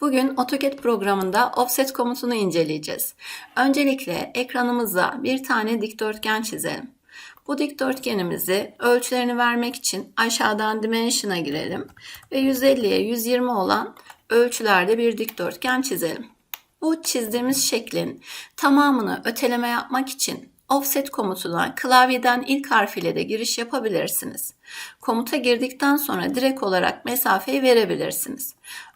Bugün AutoCAD programında offset komutunu inceleyeceğiz. Öncelikle ekranımıza bir tane dikdörtgen çizelim. Bu dikdörtgenimizi ölçülerini vermek için aşağıdan Dimension'a girelim ve 150'ye 120 olan ölçülerde bir dikdörtgen çizelim. Bu çizdiğimiz şeklin tamamını öteleme yapmak için offset komutuna klavyeden ilk harfiyle de giriş yapabilirsiniz. Komuta girdikten sonra direkt olarak mesafeyi verebilirsiniz.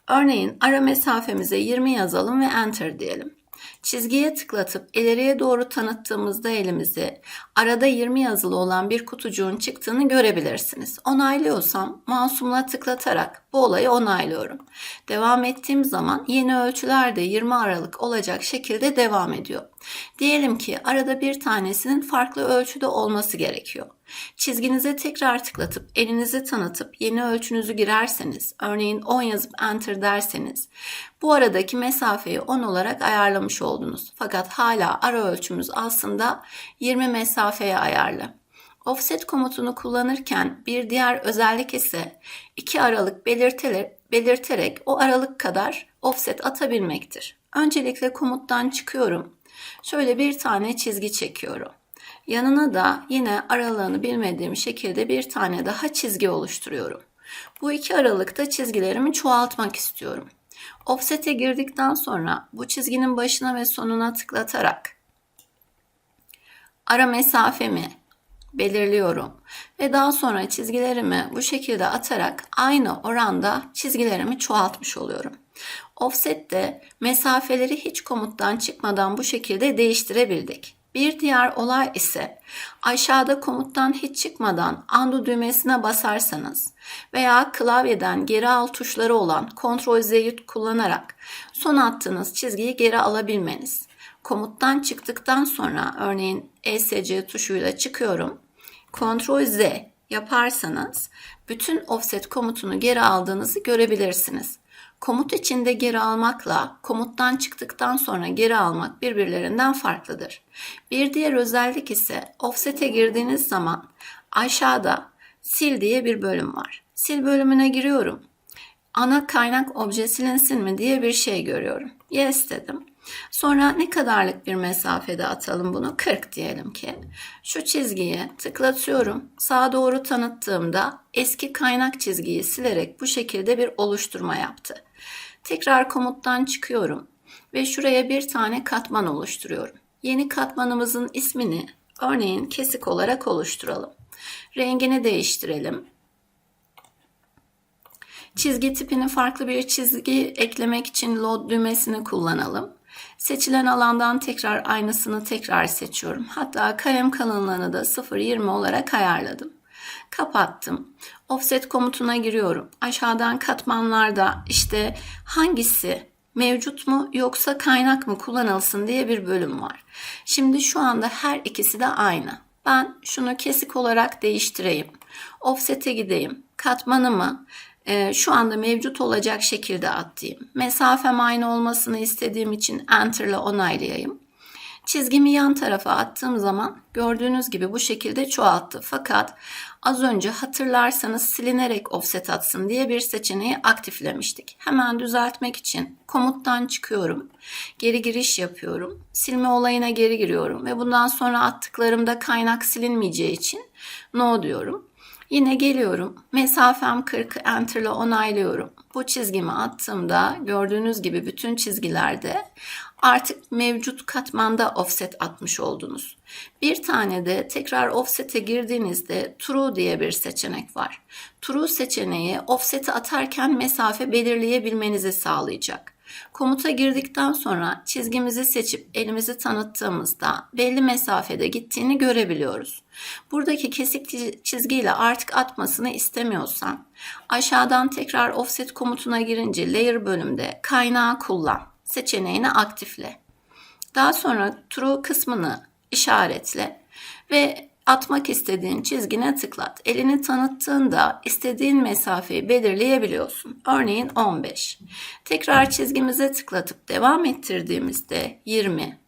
Örneğin ara mesafemize 20 yazalım ve enter diyelim. Çizgiye tıklatıp ileriye doğru tanıttığımızda elimizi arada 20 yazılı olan bir kutucuğun çıktığını görebilirsiniz. Onaylıyorsam mouse'umla tıklatarak bu olayı onaylıyorum. Devam ettiğim zaman yeni ölçüler de 20 Aralık olacak şekilde devam ediyor. Diyelim ki arada bir tanesinin farklı ölçüde olması gerekiyor. Çizginize tekrar tıklatıp elinizi tanıtıp yeni ölçünüzü girerseniz, örneğin 10 yazıp enter derseniz bu aradaki mesafeyi 10 olarak ayarlamış oldunuz. Fakat hala ara ölçümüz aslında 20 mesafeye ayarlı. Offset komutunu kullanırken bir diğer özellik ise iki aralık belirterek, belirterek o aralık kadar offset atabilmektir. Öncelikle komuttan çıkıyorum. Şöyle bir tane çizgi çekiyorum. Yanına da yine aralığını bilmediğim şekilde bir tane daha çizgi oluşturuyorum. Bu iki aralıkta çizgilerimi çoğaltmak istiyorum. Offset'e girdikten sonra bu çizginin başına ve sonuna tıklatarak ara mesafemi belirliyorum ve daha sonra çizgilerimi bu şekilde atarak aynı oranda çizgilerimi çoğaltmış oluyorum. Offset'te mesafeleri hiç komuttan çıkmadan bu şekilde değiştirebildik. Bir diğer olay ise aşağıda komuttan hiç çıkmadan undo düğmesine basarsanız veya klavyeden geri al tuşları olan Ctrl Z'yi kullanarak son attığınız çizgiyi geri alabilmeniz. Komuttan çıktıktan sonra örneğin ESC tuşuyla çıkıyorum. Ctrl Z yaparsanız bütün offset komutunu geri aldığınızı görebilirsiniz. Komut içinde geri almakla komuttan çıktıktan sonra geri almak birbirlerinden farklıdır. Bir diğer özellik ise offset'e girdiğiniz zaman aşağıda sil diye bir bölüm var. Sil bölümüne giriyorum. Ana kaynak obje silinsin mi diye bir şey görüyorum. Yes dedim. Sonra ne kadarlık bir mesafede atalım bunu? 40 diyelim ki. Şu çizgiye tıklatıyorum. Sağa doğru tanıttığımda eski kaynak çizgiyi silerek bu şekilde bir oluşturma yaptı. Tekrar komuttan çıkıyorum ve şuraya bir tane katman oluşturuyorum. Yeni katmanımızın ismini örneğin kesik olarak oluşturalım. Rengini değiştirelim. Çizgi tipini farklı bir çizgi eklemek için load düğmesini kullanalım. Seçilen alandan tekrar aynısını tekrar seçiyorum. Hatta kalem kalınlığını da 0.20 olarak ayarladım. Kapattım. Offset komutuna giriyorum. Aşağıdan katmanlarda işte hangisi mevcut mu yoksa kaynak mı kullanılsın diye bir bölüm var. Şimdi şu anda her ikisi de aynı. Ben şunu kesik olarak değiştireyim. Offset'e gideyim. Katmanımı e, şu anda mevcut olacak şekilde atayım. Mesafem aynı olmasını istediğim için Enter ile onaylayayım. Çizgimi yan tarafa attığım zaman gördüğünüz gibi bu şekilde çoğalttı. Fakat az önce hatırlarsanız silinerek offset atsın diye bir seçeneği aktiflemiştik. Hemen düzeltmek için komuttan çıkıyorum. Geri giriş yapıyorum. Silme olayına geri giriyorum ve bundan sonra attıklarımda kaynak silinmeyeceği için no diyorum. Yine geliyorum. Mesafem 40 enter ile onaylıyorum. Bu çizgimi attığımda gördüğünüz gibi bütün çizgilerde artık mevcut katmanda offset atmış oldunuz. Bir tane de tekrar offset'e girdiğinizde true diye bir seçenek var. True seçeneği offset'i atarken mesafe belirleyebilmenizi sağlayacak. Komuta girdikten sonra çizgimizi seçip elimizi tanıttığımızda belli mesafede gittiğini görebiliyoruz. Buradaki kesik çizgiyle artık atmasını istemiyorsan aşağıdan tekrar offset komutuna girince layer bölümde kaynağı kullan seçeneğini aktifle. Daha sonra true kısmını işaretle ve atmak istediğin çizgine tıklat. Elini tanıttığında istediğin mesafeyi belirleyebiliyorsun. Örneğin 15. Tekrar çizgimize tıklatıp devam ettirdiğimizde 20.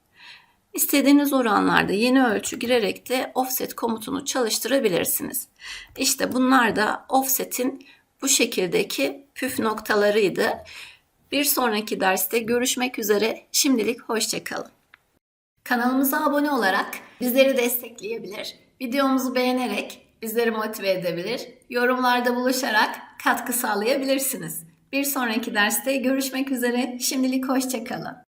İstediğiniz oranlarda yeni ölçü girerek de offset komutunu çalıştırabilirsiniz. İşte bunlar da offset'in bu şekildeki püf noktalarıydı. Bir sonraki derste görüşmek üzere. Şimdilik hoşçakalın. Kanalımıza abone olarak bizleri destekleyebilir. Videomuzu beğenerek bizleri motive edebilir. Yorumlarda buluşarak katkı sağlayabilirsiniz. Bir sonraki derste görüşmek üzere. Şimdilik hoşçakalın.